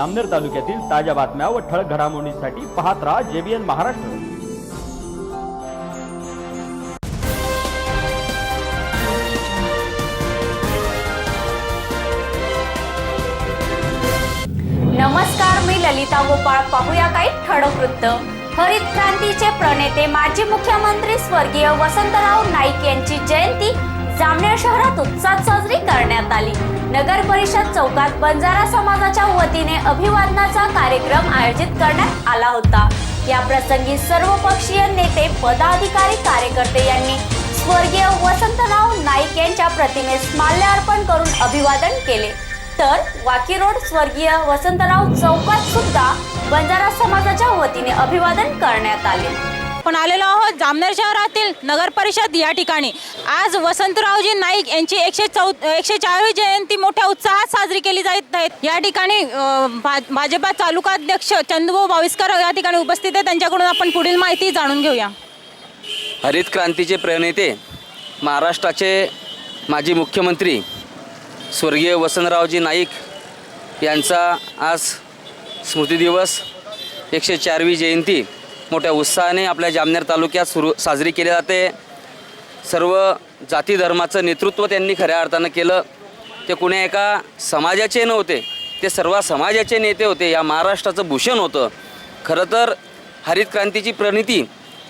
आमनेर तालुक्यातील ताज्या बातम्या व ठळक घडामोडींसाठी पाहत राहा जेबीएन महाराष्ट्र. नमस्कार मी ललिता गोपाळ. पाहूया काही ठळक वृत्त. हरित क्रांतीचे प्रणेते माजी मुख्यमंत्री स्वर्गीय वसंतराव नाईक यांची जयंती जामनेर शहरात उत्साहात साजरी करण्यात आली. नगर परिषद चौकात बंजारा समाजाच्या वतीने अभिवादनाचा कार्यक्रम आयोजित करण्यात आला होता. या प्रसंगी सर्व पक्षीय नेते पदाधिकारी कार्यकर्ते यांनी स्वर्गीय वसंतराव नाईक यांच्या प्रतिमेस माल्यार्पण करून अभिवादन केले. तर वाकी रोड स्वर्गीय वसंतराव चौकात सुद्धा बंजारा समाजाच्या वतीने अभिवादन करण्यात आले. आपण आलेलो आहोत जामनेर शहरातील नगर परिषद या ठिकाणी. आज वसंतरावजी नाईक यांची एकशे चौ एकशे चाळीस जयंती मोठ्या उत्साहात साजरी केली जात आहेत. या ठिकाणी भाजपा तालुकाध्यक्ष चंद्रभाऊ बाविस्कर या ठिकाणी उपस्थित आहे त्यांच्याकडून आपण पुढील माहिती जाणून घेऊया. हरित क्रांतीचे प्रणेते महाराष्ट्राचे माजी मुख्यमंत्री स्वर्गीय वसंतरावजी नाईक यांचा आज स्मृतिदिवस एकशे चारवी जयंती. मोठ्या उत्साहाने आपल्या जामनेर तालुक्यात सुरू साजरी केली जाते. सर्व जाती धर्माचं नेतृत्व त्यांनी खऱ्या अर्थानं केलं. ते कुण्या एका समाजाचे नव्हते ते सर्व समाजाचे नेते होते. या महाराष्ट्राचं भूषण होतं. खरं तर हरित क्रांतीची प्रणिती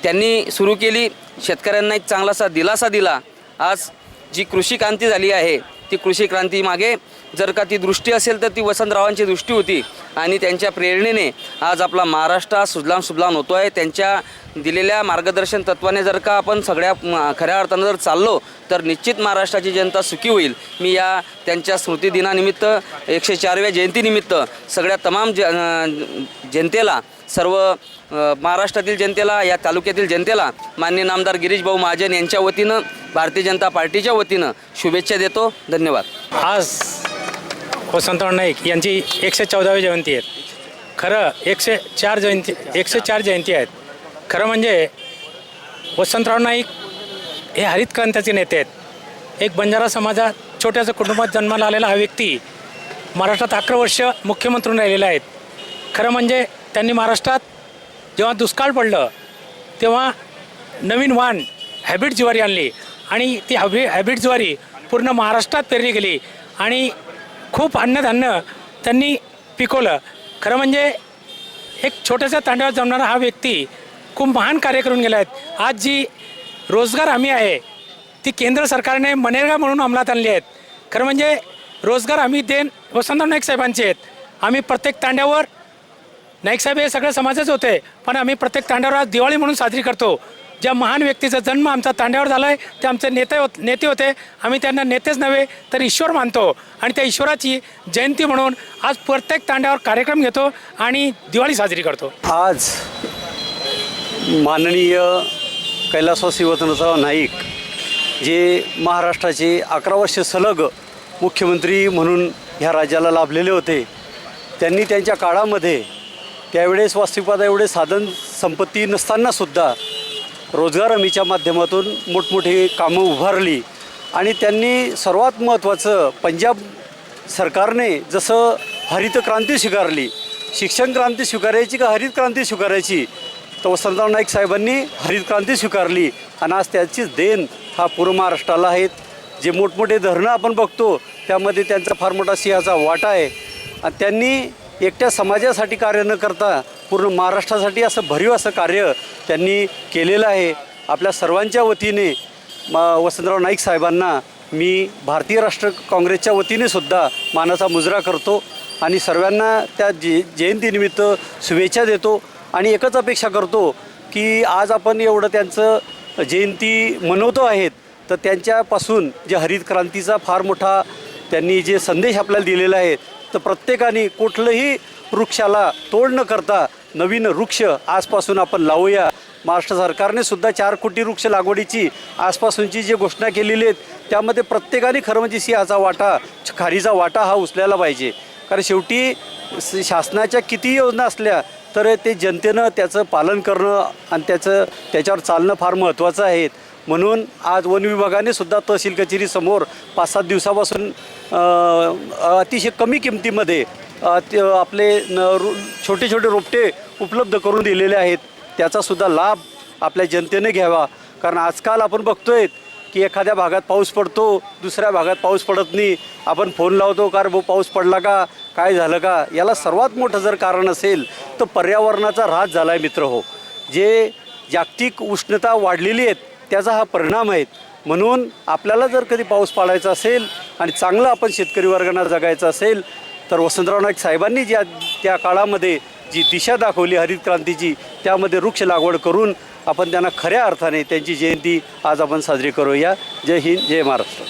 त्यांनी सुरू केली. शेतकऱ्यांना एक चांगलासा दिलासा दिला. आज जी कृषी क्रांती झाली आहे ती कृषी क्रांती मागे. जर का ती दृष्टी असेल तर ती वसंतरावांची दृष्टी होती. आणि त्यांच्या प्रेरणेने आज आपला महाराष्ट्र हा सुजलाम होतो आहे त्यांच्या दिलेल्या मार्गदर्शन तत्वाने जर का आपण सगळ्या खऱ्या अर्थानं जर चाललो तर निश्चित महाराष्ट्राची जनता सुखी होईल. मी या त्यांच्या स्मृतिदिनानिमित्त एकशे चारव्या जयंतीनिमित्त सगळ्या तमाम ज जनतेला सर्व महाराष्ट्रातील जनतेला या तालुक्यातील जनतेला मान्य नामदार गिरीश भाऊ महाजन यांच्या वतीनं भारतीय जनता पार्टीच्या वतीनं शुभेच्छा देतो. धन्यवाद. आज वसंतराव नाईक यांची एकशे चौदावी जयंती आहे. खरं एकशे चार जयंती एकशे चार जयंती आहेत. खरं म्हणजे वसंतराव नाईक हे हरित क्रांतीचे नेते आहेत. एक बंजारा समाजात छोट्याशा कुटुंबात जन्माला आलेला हा व्यक्ती महाराष्ट्रात अकरा वर्ष मुख्यमंत्री राहिलेला आहेत खरं म्हणजे त्यांनी महाराष्ट्रात जेव्हा दुष्काळ पडलं तेव्हा नवीन वाण हॅबिट ज्वारी आणली. आणि ती हॅबि हॅबिट ज्वारी पूर्ण महाराष्ट्रात पेरली गेली. आणि खूप अन्नधान्य त्यांनी पिकवलं. खरं म्हणजे एक छोट्याशा तांड्यावर जमणारा हा व्यक्ती खूप महान कार्य करून गेला आहेत आज जी रोजगार हमी आहे ती केंद्र सरकारने मनेरगा म्हणून अंमलात आणली आहेत. खरं म्हणजे रोजगार हमी देण वसंतराव नाईक साहेबांचे आहेत. आम्ही प्रत्येक तांड्यावर नाईक साहेब हे सगळं समाजच होते पण आम्ही प्रत्येक तांड्यावर आज दिवाळी म्हणून साजरी करतो. ज्या महान व्यक्तीचा जन्म आमचा तांड्यावर झाला आहे ते आमचे नेते होत नेते होते. आम्ही त्यांना नेतेच नव्हे तर ईश्वर मानतो. आणि त्या ईश्वराची जयंती म्हणून आज प्रत्येक तांड्यावर कार्यक्रम घेतो आणि दिवाळी साजरी करतो. आज माननीय कैलासवासी वसंतराव नाईक जे महाराष्ट्राचे अकरा वर्ष सलग मुख्यमंत्री म्हणून ह्या राज्याला लाभलेले होते त्यांनी त्यांच्या काळामध्ये त्यावेळेस वास्तविकवादा एवढे साधन संपत्ती नसतानासुद्धा रोजगार हमीच्या माध्यमातून मोठमोठी कामं उभारली. आणि त्यांनी सर्वात महत्त्वाचं पंजाब सरकारने जसं हरित क्रांती स्वीकारली शिक्षण क्रांती स्वीकारायची का हरित क्रांती स्वीकारायची? तर वसंतराव नाईक साहेबांनी हरित क्रांती स्वीकारली आणि आज त्याचीच देण हा पूर्व महाराष्ट्राला आहेत. जे मोठमोठे धरणं आपण बघतो त्यामध्ये त्यांचा फार मोठा सिंहाचा वाटा आहे. आणि त्यांनी एकट्या समाजासाठी कार्य न करता पूर्ण महाराष्ट्रासाठी असं भरीव असं कार्य त्यांनी केलेलं आहे. आपल्या सर्वांच्या वतीने वसंतराव नाईक साहेबांना मी भारतीय राष्ट्र काँग्रेसच्या वतीने सुद्धा मानाचा मुजरा करतो आणि सर्वांना त्या जे जयंतीनिमित्त शुभेच्छा देतो आणि एकच अपेक्षा करतो की आज आपण एवढं त्यांचं जयंती मनवतो आहेत तर त्यांच्यापासून जे हरित क्रांतीचा फार मोठा त्यांनी जे संदेश आपल्याला दिलेला आहे तर प्रत्येकाने कुठलंही वृक्षाला तोड न करता नवीन वृक्ष आजपासून आपण लावूया. महाराष्ट्र सरकारने सुद्धा चार कोटी वृक्ष लागवडीची आजपासूनची जी घोषणा केलेली आहेत त्यामध्ये प्रत्येकाने खरं म्हणजे सिंहाचा वाटा खारीचा वाटा हा उचलायला पाहिजे. कारण शेवटी शासनाच्या किती योजना असल्या तर ते जनतेनं त्याचं पालन करणं आणि त्याचं त्याच्यावर चालणं फार महत्त्वाचं आहे. म्हणून आज वन विभागाने सुद्धा तहसील कचेरीसमोर पाच सात दिवसापासून अतिशय कमी किमतीमध्ये आपले न रो छोटे छोटे रोपटे उपलब्ध करून दिलेले आहेत. त्याचासुद्धा लाभ आपल्या जनतेने घ्यावा. कारण आजकाल आपण बघतोय की एखाद्या भागात पाऊस पडतो दुसऱ्या भागात पाऊस पडत नाही. आपण फोन लावतो का भो भाऊ पाऊस पडला का? काय झालं का? याला सर्वात मोठं जर कारण असेल तर पर्यावरणाचा ऱ्हास झाला आहे मित्र हो. जे जागतिक उष्णता वाढलेली आहेत त्याचा हा परिणाम आहे. म्हणून आपल्याला जर कधी पाऊस पाडायचा असेल आणि चांगलं आपण शेतकरी वर्गांना जगायचं असेल तर वसंतराव नाईक साहेबांनी ज्या त्या काळामध्ये जी दिशा दाखवली हरित क्रांतीची त्यामध्ये वृक्ष लागवड करून आपण त्यांना खऱ्या अर्थाने त्यांची जयंती आज आपण साजरी करूया. जय हिंद जय महाराष्ट्र.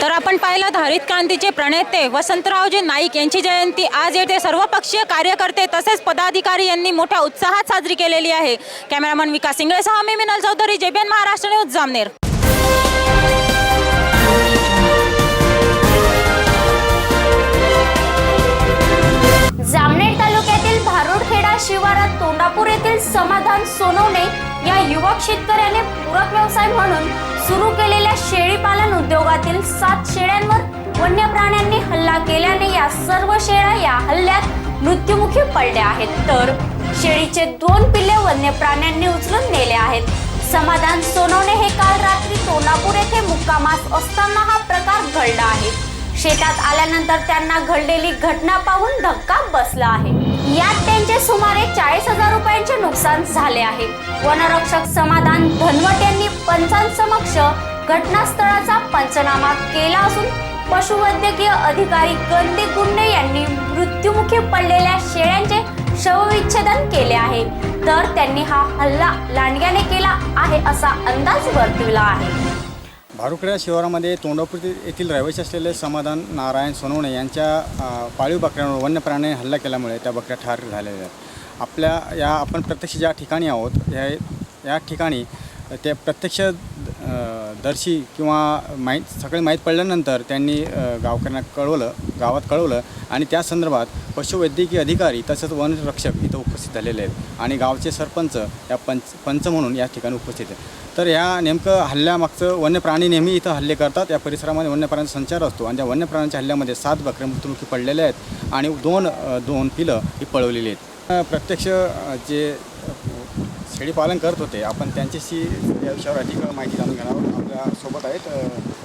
तर आपण पाहिलं तर हरित क्रांतीचे प्रणेते वसंतरावजी नाईक यांची जयंती आज येथे सर्वपक्षीय कार्यकर्ते तसेच पदाधिकारी यांनी मोठ्या उत्साहात साजरी केलेली आहे. कॅमेरामन विकास इंगळेसह मी मिनल चौधरी जेबीएन महाराष्ट्र न्यूज जामनेर. जामनेर तालुक्यातील भारुडखेडा शिवारात तोंडापूर येथील समाधान सोनवणे या युवक शेतकऱ्याने पूरक व्यवसाय म्हणून सुरू केले शेळीपालन सात शेळ्यांवर वन्य प्राण्यांनी हल्ला केल्याने या सर्व शेळ्या या हल्ल्यात मृत्युमुखी पडल्या आहेत. तर शेळीचे दोन पिल्ले वन्य प्राण्यांनी उचलून नेले आहेत. समाधान सोनवणे हे काल रात्री सोनापूर येथे मुक्कामास असताना हा प्रकार घडला आहे. शेतात आल्यानंतर त्यांना घडलेली घटना पाहून धक्का बसला आहे. यात त्यांचे सुमारे चाळीस हजार रुपयांचे नुकसान झाले आहे. वनरक्षक समाधान धनवट यांनी पंचांसमक्ष घटनास्थळाचा पंचनामा केला असून पशुवैद्यकीय अधिकारी गंदी गुंडे यांनी मृत्युमुखी पडलेल्या शेळ्यांचे शवविच्छेदन केले आहे. तर त्यांनी हा हल्ला लांडग्याने केला आहे असा अंदाज वर्तविला आहे. भारुकड्या शिवारामध्ये तोंडापूर येथील रहिवासी असलेले समाधान नारायण सोनवणे यांच्या पाळीव बकऱ्यांवर वन्य प्राण्याने हल्ला केल्यामुळे त्या बकऱ्या ठार झालेल्या आहेत. आपल्या या आपण प्रत्यक्ष ज्या ठिकाणी आहोत या या ठिकाणी ते प्रत्यक्ष दर्शी किंवा माहीत सगळे माहीत पडल्यानंतर त्यांनी गावकऱ्यांना कळवलं गावात कळवलं आणि त्या संदर्भात पशुवैद्यकीय अधिकारी तसंच वनरक्षक इथं उपस्थित झालेले आहेत. आणि गावचे सरपंच या पंच पंच म्हणून या ठिकाणी उपस्थित आहेत. तर ह्या नेमकं हल्ल्यामागचं वन्य प्राणी नेहमी इथं हल्ले करतात. या परिसरामध्ये वन्य प्राण्यांचा संचार असतो आणि त्या वन्य प्राण्यांच्या हल्ल्यामध्ये सात बकऱ्या मृत्युमुखी पडलेल्या आहेत आणि दोन दोन पिलं ही पळवलेली आहेत. प्रत्यक्ष जे शेळीपालन करत होते. आपण त्यांच्याशी या विषयावर अधिक माहिती जाणून घेणार आहोत. आपल्यासोबत आहेत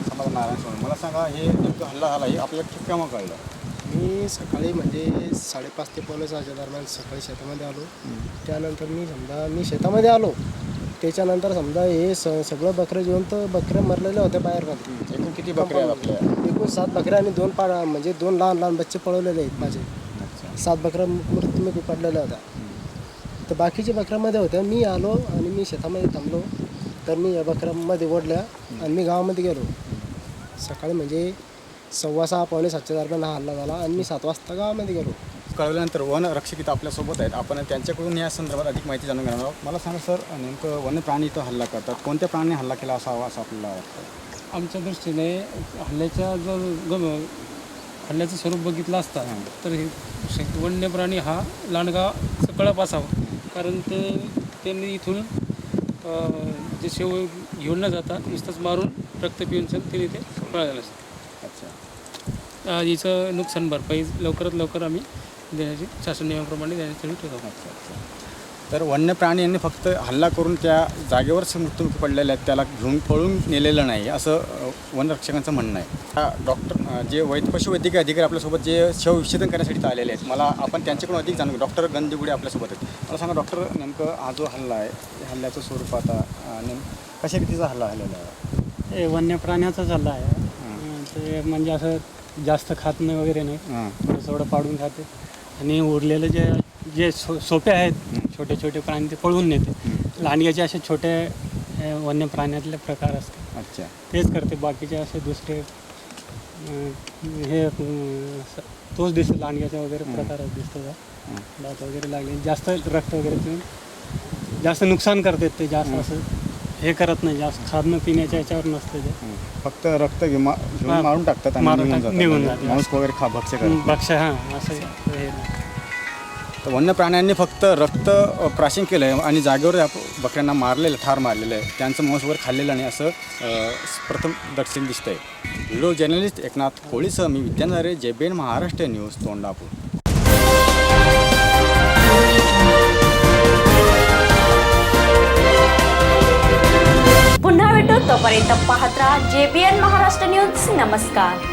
समाधान नारायण सोनवणे. मला सांगा हे नेमकं हल्ला झाला हे आपल्याला ठीक केव्हा कळलं? मी सकाळी म्हणजे साडेपाच ते पावणे सहाच्या दरम्यान सकाळी शेतामध्ये आलो. त्यानंतर मी समजा मी शेतामध्ये आलो. त्याच्यानंतर समजा हे स सगळं बकऱ्या जिवंत बकऱ्या मरलेल्या होत्या बाहेरमध्ये एकूण किती बकऱ्या आहेत आपल्या? एकूण सात बकऱ्या आणि दोन पा म्हणजे दोन लहान लहान बच्चे पळवलेले आहेत माझे. सात बकऱ्या मृत्यूमुखी पडलेल्या होत्या. तर बाकीच्या बकऱ्यामध्ये होत्या. मी आलो आणि मी शेतामध्ये थांबलो. तर मी या बकऱ्यामध्ये ओढल्या आणि मी गावामध्ये गेलो. सकाळी म्हणजे सव्वा सहा पावणे सातच्या दरम्यान हा हल्ला झाला आणि मी सात वाजता गावामध्ये गेलो. कळवल्यानंतर वन रक्षक इथं आपल्यासोबत आहेत. आपण त्यांच्याकडून या संदर्भात अधिक माहिती जाणून घेणार आहोत. मला सांगा सर नेमकं वन्य प्राणी इथं हल्ला करतात. कोणत्या प्राण्याने हल्ला केला असावा असं आपल्याला वाटतं? आमच्या दृष्टीने हल्ल्याच्या जर गम हल्ल्याचं स्वरूप बघितलं असता तर हे शे- वन्य प्राणी हा लांडगाचा कळप असावा कारण ते त्यांनी इथून जे शेव घेऊन न जाता नुसतंच मारून रक्त पिऊन तिने ते पळालेलं असतं. अच्छा. आज हिचं नुकसान भरपाई लवकरात लवकर आम्ही देण्याची शासन नियमाप्रमाणे देण्यासाठी ठरवतो तर वन्य प्राणी यांनी फक्त हल्ला करून त्या जागेवरच मृत्युमुखी पडलेले आहेत त्याला घेऊन पळून नेलेलं नाही असं वनरक्षकांचं म्हणणं आहे. हा डॉक्टर जे वैद पशुवैद्यकीय अधिकारी आपल्यासोबत जे शव विच्छेदन करण्यासाठी आलेले आहेत मला आपण त्यांच्याकडून अधिक जाणून. डॉक्टर गंदिगुडे आपल्यासोबत आहेत. मला सांगा डॉक्टर नेमकं हा जो हल्ला आहे हल्ल्याचं स्वरूप आता नेम कशा रीतीचा हल्ला झालेला आहे? हे वन्य प्राण्याचा हल्ला आहे. ते म्हणजे असं जास्त खात नाही वगैरे नाही. थोडं थोडं पाडून खाते. आणि उरलेले जे जे सो सोपे आहेत छोटे छोटे प्राणी ते पळवून नेते. लांडग्याचे असे छोटे वन्य प्राण्यातले प्रकार असतात. अच्छा. तेच करते. बाकीचे असे दुसरे हे तोच दिसतो. लांडग्याचा वगैरे प्रकारच दिसतो दात वगैरे लागले. जास्त रक्त वगैरे पिऊन जास्त नुकसान करतात ते जास्त असं हे करत नाही. जास्त खाणं पिण्याच्या याच्यावर नसतं ते. फक्त रक्त घेऊन. मारून टाकतात मारून निघून जातात. वगैरे खा भक्ष हां. असं हे. तर वन्य प्राण्यांनी फक्त रक्त अ, प्राशन केलं आहे आणि जागेवर बकऱ्यांना मारलेलं ठार मारलेलं आहे. त्यांचं मांस वगैरे खाल्लेलं नाही असं प्रथम दक्षिण दिसतं आहे व्हिडिओ जर्नलिस्ट एकनाथ कोळीसह मी विद्यानारे जेबेन महाराष्ट्र न्यूज तोंडापूर. पुन्हा भेटू तोपर्यंत पाहत राहा जेबीएन महाराष्ट्र न्यूज. नमस्कार.